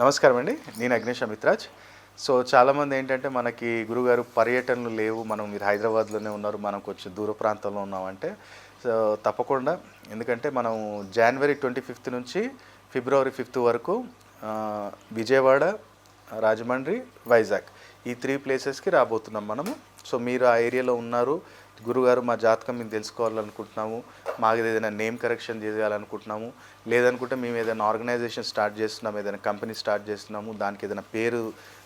నమస్కారం అండి. నేను అగ్నేష్ అమిత్రాజ్. సో చాలామంది ఏంటంటే మనకి గురుగారు పర్యటనలు లేవు. మనం మీరు హైదరాబాద్లోనే ఉన్నారు. మనం కొంచెం దూర ప్రాంతంలో ఉన్నామంటే సో తప్పకుండా. ఎందుకంటే మనం జనవరి ట్వంటీ ఫిఫ్త్ నుంచి ఫిబ్రవరి ఫిఫ్త్ వరకు విజయవాడ రాజమండ్రి వైజాగ్ ఈ త్రీ ప్లేసెస్కి రాబోతున్నాం మనము. సో మీరు ఆ ఏరియాలో ఉన్నారు. గురుగారు మా జాతకం మేము తెలుసుకోవాలనుకుంటున్నాము. మాకు ఏదైనా నేమ్ కరెక్షన్ చేయాలనుకుంటున్నాము. లేదనుకుంటే మేము ఏదైనా ఆర్గనైజేషన్ స్టార్ట్ చేస్తున్నాము ఏదైనా కంపెనీ స్టార్ట్ చేస్తున్నాము దానికి ఏదైనా పేరు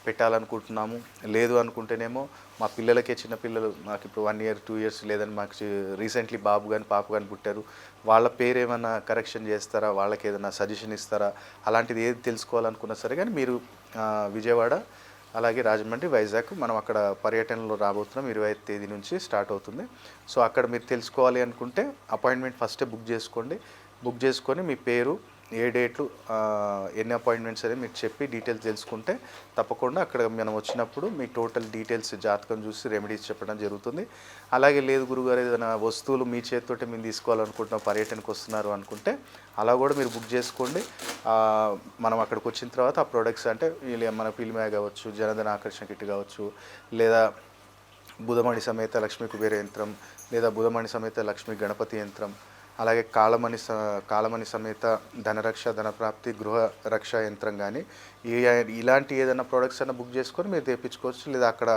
పెట్టాలనుకుంటున్నాము. లేదు అనుకుంటేనేమో మా పిల్లలకే చిన్న పిల్లలు మాకు ఇప్పుడు వన్ ఇయర్ టూ ఇయర్స్ లేదని మాకు రీసెంట్లీ బాబు కానీ పాప కానీ పుట్టారు. వాళ్ళ పేరు ఏమైనా కరెక్షన్ చేస్తారా? వాళ్ళకి ఏదైనా సజెషన్ ఇస్తారా? అలాంటిది ఏది తెలుసుకోవాలనుకున్నా సరే కానీ మీరు విజయవాడ అలాగే రాజమండ్రి వైజాగ్ మనం అక్కడ పర్యటనలో రాబోతున్నాం. ఇరవై ఐదు తేదీ నుంచి స్టార్ట్ అవుతుంది. సో అక్కడ మీరు తెలుసుకోవాలి అనుకుంటే అపాయింట్మెంట్ ఫస్టే బుక్ చేసుకోండి. బుక్ చేసుకొని మీ పేరు ఏ డేట్లు ఎన్ని అపాయింట్మెంట్స్ అనేది మీకు చెప్పి డీటెయిల్స్ తెలుసుకుంటే తప్పకుండా అక్కడ మనం వచ్చినప్పుడు మీ టోటల్ డీటెయిల్స్ జాతకం చూసి రెమెడీస్ చెప్పడం జరుగుతుంది. అలాగే లేదు గురుగారు ఏదైనా వస్తువులు మీ చేతితోటి మేము తీసుకోవాలనుకుంటున్నాం పర్యటనకు వస్తున్నారు అనుకుంటే అలా కూడా మీరు బుక్ చేసుకోండి. మనం అక్కడికి వచ్చిన తర్వాత ఆ ప్రొడక్ట్స్ అంటే మన పిలిమే కావచ్చు జనధన ఆకర్షణ కిట్ కావచ్చు లేదా బుధమణి సమేత లక్ష్మీ కుబేర యంత్రం లేదా బుధమణి సమేత లక్ష్మీ గణపతి యంత్రం అలాగే కాళమణి స కాళమణి సమేత ధనరక్ష ధనప్రాప్తి గృహ రక్ష యంత్రం కానీ ఇలాంటి ఏదైనా ప్రోడక్ట్స్ అయినా బుక్ చేసుకొని మీరు తెప్పించుకోవచ్చు. లేదా అక్కడ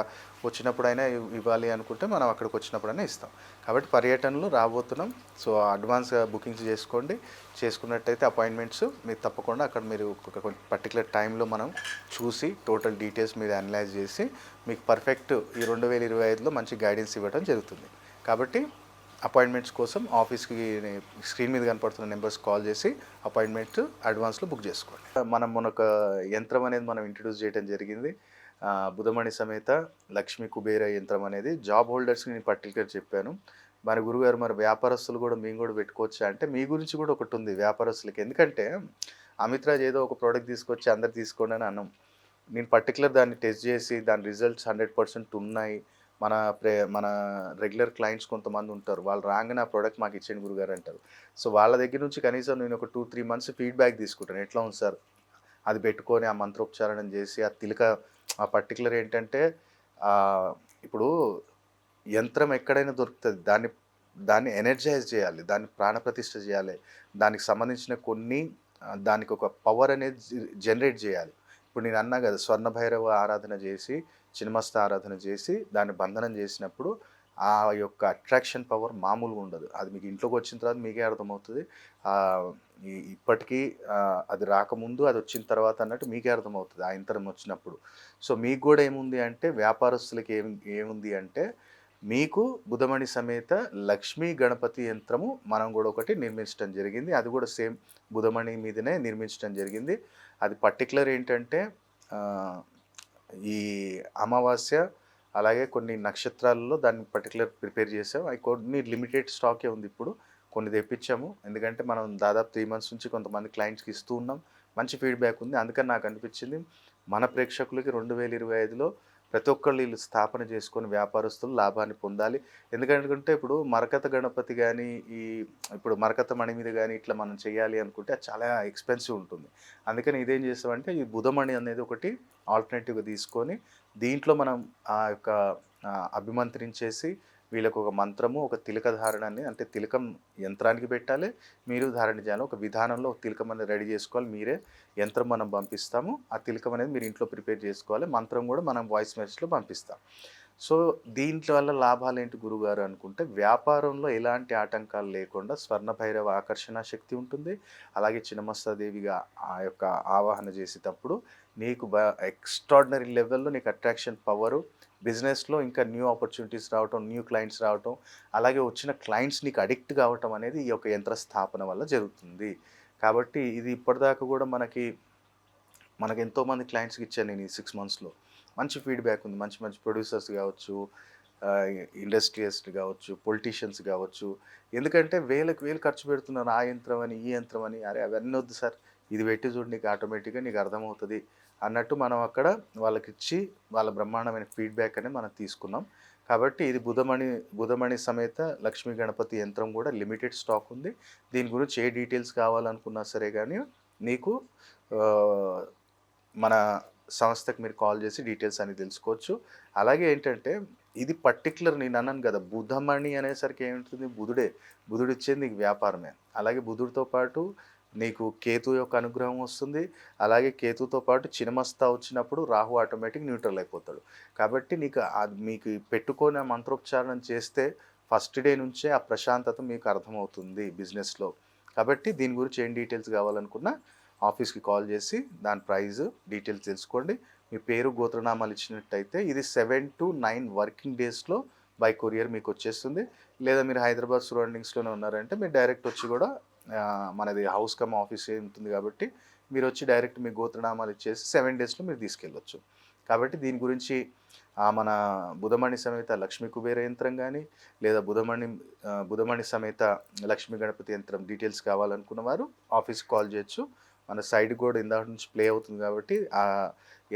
వచ్చినప్పుడైనా ఇవ్వాలి అనుకుంటే మనం అక్కడికి వచ్చినప్పుడైనా ఇస్తాం. కాబట్టి పర్యటనలు రాబోతున్నాం. సో అడ్వాన్స్గా బుకింగ్స్ చేసుకోండి. చేసుకున్నట్టయితే అపాయింట్మెంట్స్ మీరు తప్పకుండా అక్కడ మీరు ఒక పర్టికులర్ టైంలో మనం చూసి టోటల్ డీటెయిల్స్ మీరు అనలైజ్ చేసి మీకు పర్ఫెక్ట్ ఈ రెండు వేల ఇరవై ఐదులో మంచి గైడెన్స్ ఇవ్వడం జరుగుతుంది. కాబట్టి అపాయింట్మెంట్స్ కోసం ఆఫీస్కి స్క్రీన్ మీద కనపడుతున్న నెంబర్స్ కాల్ చేసి అపాయింట్మెంట్ అడ్వాన్స్లో బుక్ చేసుకోండి. మనం మనొక యంత్రం అనేది మనం ఇంట్రడ్యూస్ చేయడం జరిగింది. బుధమణి సమేత లక్ష్మీ కుబేర యంత్రం అనేది జాబ్ హోల్డర్స్కి నేను పర్టికులర్ చెప్పాను. మరి గురుగారు మరి వ్యాపారస్తులు కూడా మేము కూడా పెట్టుకోవచ్చా అంటే మీ గురించి కూడా ఒకటి ఉంది వ్యాపారస్తులకి. ఎందుకంటే అమిత్రాజ్ ఏదో ఒక ప్రోడక్ట్ తీసుకొచ్చి అందరు తీసుకోండి అని అన్నాం. నేను పర్టికులర్ దాన్ని టెస్ట్ చేసి దాని రిజల్ట్స్ హండ్రెడ్ పర్సెంట్ ఉన్నాయి. మన ప్రే మన రెగ్యులర్ క్లయింట్స్ కొంతమంది ఉంటారు. వాళ్ళు రాగానే ఆ ప్రోడక్ట్ మాకు ఇచ్చేయండి గురుగారు అంటారు. సో వాళ్ళ దగ్గర నుంచి కనీసం నేను ఒక టూ త్రీ మంత్స్ ఫీడ్బ్యాక్ తీసుకుంటాను. ఎట్లా ఉంది సార్? అది పెట్టుకొని ఆ మంత్రోపచారణం చేసి ఆ తిలక ఆ పర్టికులర్ ఏంటంటే ఇప్పుడు యంత్రం ఎక్కడైనా దొరుకుతుంది. దాన్ని దాన్ని ఎనర్జైజ్ చేయాలి. దాన్ని ప్రాణప్రతిష్ఠ చేయాలి. దానికి సంబంధించిన కొన్ని దానికి ఒక పవర్ అనేది జనరేట్ చేయాలి. ఇప్పుడు నేను అన్నా కదా స్వర్ణ భైరవ ఆరాధన చేసి చిన్నమస్త ఆరాధన చేసి దాన్ని బంధనం చేసినప్పుడు ఆ యొక్క అట్రాక్షన్ పవర్ మామూలుగా ఉండదు. అది మీకు ఇంట్లోకి వచ్చిన తర్వాత మీకే అర్థమవుతుంది. ఇప్పటికీ అది రాకముందు అది వచ్చిన తర్వాత అన్నట్టు మీకే అర్థమవుతుంది ఆ ఇంతరం వచ్చినప్పుడు. సో మీకు కూడా ఏముంది అంటే వ్యాపారస్తులకి ఏం ఏముంది అంటే మీకు బుధమణి సమేత లక్ష్మీ గణపతి యంత్రము మనం కూడా ఒకటి నిర్మించడం జరిగింది. అది కూడా సేమ్ బుధమణి మీదనే నిర్మించడం జరిగింది. అది పర్టికులర్ ఏంటంటే ఈ అమావాస్య అలాగే కొన్ని నక్షత్రాలలో దాన్ని పర్టికులర్ ప్రిపేర్ చేసాము అవి కొన్ని లిమిటెడ్ స్టాకే ఉంది ఇప్పుడు. కొన్ని తెప్పించాము. ఎందుకంటే మనం దాదాపు త్రీ మంత్స్ నుంచి కొంతమంది క్లయింట్స్కి ఇస్తూ ఉన్నాం. మంచి ఫీడ్బ్యాక్ ఉంది. అందుకని నాకు అనిపించింది మన ప్రేక్షకులకి రెండు వేల ఇరవై ఐదులో ప్రతి ఒక్కళ్ళు వీళ్ళు స్థాపన చేసుకొని వ్యాపారస్తులు లాభాన్ని పొందాలి. ఎందుకంటే ఇప్పుడు మరకత గణపతి కానీ ఈ ఇప్పుడు మరకత మణి మీద కానీ ఇట్లా మనం చేయాలి అనుకుంటే అది చాలా ఎక్స్పెన్సివ్ ఉంటుంది. అందుకని ఇదేం చేస్తామంటే ఈ బుధమణి అనేది ఒకటి ఆల్టర్నేటివ్గా తీసుకొని దీంట్లో మనం ఆ యొక్క అభిమంత్రించేసి వీళ్ళకు ఒక మంత్రము ఒక తిలక ధారణని అంటే తిలకం యంత్రానికి పెట్టాలి. మీరు ధారణ చేయాలి. ఒక విధానంలో ఒక తిలకం అనేది రెడీ చేసుకోవాలి. మీరే యంత్రం మనం పంపిస్తాము. ఆ తిలకం అనేది మీరు ఇంట్లో ప్రిపేర్ చేసుకోవాలి. మంత్రం కూడా మనం వాయిస్ మెసేజ్లో పంపిస్తాం. సో దీంట్లో వల్ల లాభాలు ఏంటి గురుగారు అనుకుంటే వ్యాపారంలో ఎలాంటి ఆటంకాలు లేకుండా స్వర్ణ భైరవ ఆకర్షణ శక్తి ఉంటుంది. అలాగే చిన్నమస్తాదేవిగా ఆ యొక్క ఆవాహన చేసేటప్పుడు నీకు బ ఎక్స్ట్రాడినరీ లెవెల్లో నీకు అట్రాక్షన్ పవరు బిజినెస్లో ఇంకా న్యూ ఆపర్చునిటీస్ రావటం న్యూ క్లయింట్స్ రావటం అలాగే వచ్చిన క్లయింట్స్ నీకు అడిక్ట్ కావటం అనేది ఈ యొక్క యంత్ర స్థాపన వల్ల జరుగుతుంది. కాబట్టి ఇది ఇప్పటిదాకా కూడా మనకి మనకు ఎంతోమంది క్లయింట్స్కి ఇచ్చాను నేను ఈ సిక్స్ మంత్స్లో. మంచి ఫీడ్బ్యాక్ ఉంది. మంచి మంచి ప్రొడ్యూసర్స్ కావచ్చు ఇండస్ట్రియలిస్ట్ కావచ్చు పొలిటీషియన్స్ కావచ్చు. ఎందుకంటే వేలకు వేలు ఖర్చు పెడుతున్నారు. ఆ యంత్రం అని ఈ యంత్రం అని. అరే అవన్నీ వద్దు సార్. ఇది పెట్టి చూడు నీకు ఆటోమేటిక్గా నీకు అర్థమవుతుంది అన్నట్టు మనం అక్కడ వాళ్ళకి ఇచ్చి వాళ్ళ బ్రహ్మాండమైన ఫీడ్బ్యాక్ అనేది మనం తీసుకున్నాం. కాబట్టి ఇది బుధమణి బుధమణి సమేత లక్ష్మీ గణపతి యంత్రం కూడా లిమిటెడ్ స్టాక్ ఉంది. దీని గురించి ఏ డీటెయిల్స్ కావాలనుకున్నా సరే కానీ నీకు మన సంస్థకి మీరు కాల్ చేసి డీటెయిల్స్ అని తెలుసుకోవచ్చు. అలాగే ఏంటంటే ఇది పర్టికులర్ నేను అన్నాను కదా బుధమణి అనేసరికి ఏముంటుంది? బుధుడే బుధుడు ఇచ్చేది నీకు వ్యాపారమే. అలాగే బుధుడితో పాటు నీకు కేతు యొక్క అనుగ్రహం వస్తుంది. అలాగే కేతుతో పాటు చినమస్తా వచ్చినప్పుడు రాహు ఆటోమేటిక్ న్యూట్రల్ అయిపోతాడు. కాబట్టి నీకు అది మీకు పెట్టుకొని ఆ మంత్రోచ్చారణం చేస్తే ఫస్ట్ డే నుంచే ఆ ప్రశాంతత మీకు అర్థమవుతుంది బిజినెస్లో కాబట్టి దీని గురించి ఏం డీటెయిల్స్ కావాలనుకున్నా ఆఫీస్కి కాల్ చేసి దాని ప్రైస్ డీటెయిల్స్ తెలుసుకోండి. మీ పేరు గోత్రనామాలు ఇచ్చినట్టయితే ఇది సెవెన్ టు నైన్ వర్కింగ్ డేస్లో బై కొరియర్ మీకు వచ్చేస్తుంది. లేదా మీరు హైదరాబాద్ సరౌండింగ్స్లోనే ఉన్నారంటే మీరు డైరెక్ట్ వచ్చి కూడా మనది హౌస్ కమ్ ఆఫీస్ ఉంటుంది కాబట్టి మీరు వచ్చి డైరెక్ట్ మీ గోత్రనామాలు ఇచ్చేసి సెవెన్ డేస్లో మీరు తీసుకెళ్ళొచ్చు. కాబట్టి దీని గురించి మన బుధమణి సమేత లక్ష్మీ కుబేర యంత్రం కానీ లేదా బుధమణి బుధమణి సమేత లక్ష్మీ గణపతి యంత్రం డీటెయిల్స్ కావాలనుకున్న వారు ఆఫీస్కి కాల్ చేయొచ్చు. మన సైడ్ కూడా ఇందాక నుంచి ప్లే అవుతుంది కాబట్టి ఆ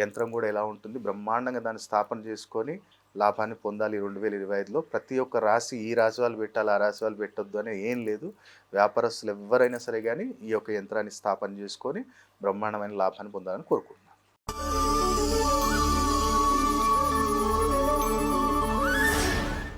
యంత్రం కూడా ఎలా ఉంటుంది బ్రహ్మాండంగా దాన్ని స్థాపన చేసుకొని లాభాన్ని పొందాలి రెండు వేల ఇరవై ఐదులో. ప్రతి ఒక్క రాశి ఈ రాశి వాళ్ళు పెట్టాలి ఆ రాశి వాళ్ళు పెట్టొద్దు అని ఏం లేదు. వ్యాపారస్తులు ఎవరైనా సరే కానీ ఈ యొక్క యంత్రాన్ని స్థాపన చేసుకొని బ్రహ్మాండమైన లాభాన్ని పొందాలని కోరుకుంటున్నాను.